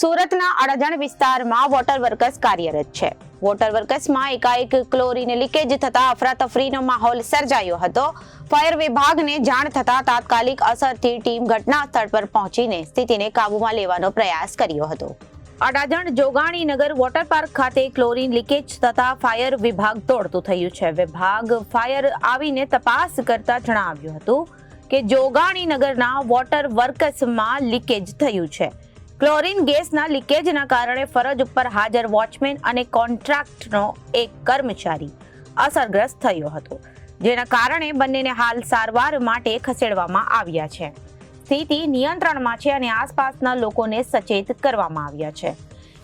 સુરતના અડજણ વિસ્તારમાં water workers કાર્યરત છે. વોટર વર્કર્સમાં એકાએક ક્લોરીન લીકેજ થતા અફરાતફરીનો માહોલ સર્જાયો હતો. ફાયર વિભાગને જાણ થતા તાત્કાલિક અસરથી ટીમ ઘટના સ્થળ પર પહોંચીને સ્થિતિને કાબૂમાં લેવાનો પ્રયાસ કર્યો હતો. અડાજણ જોગાણીનગર વોટર પાર્ક ખાતે ક્લોરીન લીકેજ થતા ફાયર વિભાગ દોડતું થયું છે. વિભાગ ફાયર આવીને તપાસ કરતા જણાવ્યું હતું કે, જોગાણીનગરના વોટર વર્કર્સમાં લીકેજ થયું છે. ક્લોરીન ગેસના લીકેજના કારણે ફરજ ઉપર હાજર વોચમેન અને કોન્ટ્રાક્ટનો એક કર્મચારી અસરગ્રસ્ત થયો હતો, જેના કારણે બંનેને હાલ સારવાર માટે ખસેડવામાં આવ્યા છે. સ્થિતિ નિયંત્રણમાં છે અને આસપાસના લોકોને સચેત કરવામાં આવ્યા છે.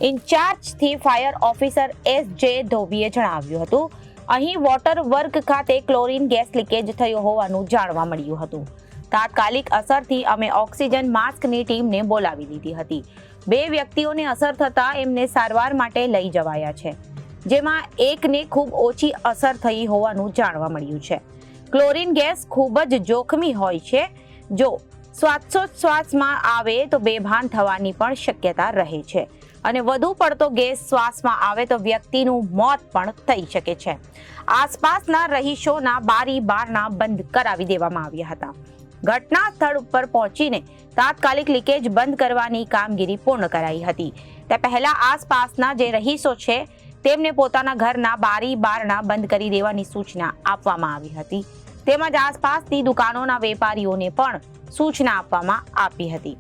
ઇન્ચાર્જથી ફાયર ઓફિસર એસ જે ધોબીએ જણાવ્યું હતું, અહીં વોટર વર્ક ખાતે ક્લોરીન ગેસ લીકેજ થયો હોવાનું જાણવા મળ્યું હતું. તાત્કાલિક અસરથી અમે ઓક્સિજન માસ્કની ટીમને બોલાવી દીધી હતી. બે વ્યક્તિઓને અસર થતાં એમને સારવાર માટે લઈ જવાયા છે, જેમાં એકને ખૂબ ઓછી અસર થઈ હોવાનું જાણવા મળ્યું છે. ક્લોરીન ગેસ ખૂબ જ જોખમી હોય છે. જો શ્વાસોચ્છ્વાસમાં આવે તો બેભાન થવાની પણ શક્યતા રહે છે અને વધુ પડતો ગેસ શ્વાસમાં આવે તો વ્યક્તિનું મોત પણ થઈ શકે છે. આસપાસના રહીશોના બારી બારણા બંધ કરાવી દેવામાં આવ્યા હતા. ઘટના સ્થળ ઉપર પહોંચીને તાત્કાલિક લીકેજ બંધ કરવાની કામગીરી પૂર્ણ કરાઈ હતી. તે પહેલા આસપાસના જે રહીશો છે, તેમને પોતાના ઘરના બારી બારણા બંધ કરી દેવાની સૂચના આપવામાં આવી હતી. તેમજ આસપાસની દુકાનોના વેપારીઓને પણ સૂચના આપવામાં આપી હતી.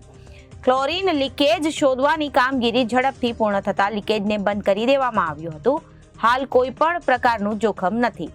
ક્લોરીન લીકેજ શોધવાની કામગીરી ઝડપથી પૂર્ણ થતા લીકેજને બંધ કરી દેવામાં આવ્યું હતું. હાલ કોઈ પણ પ્રકારનું જોખમ નથી.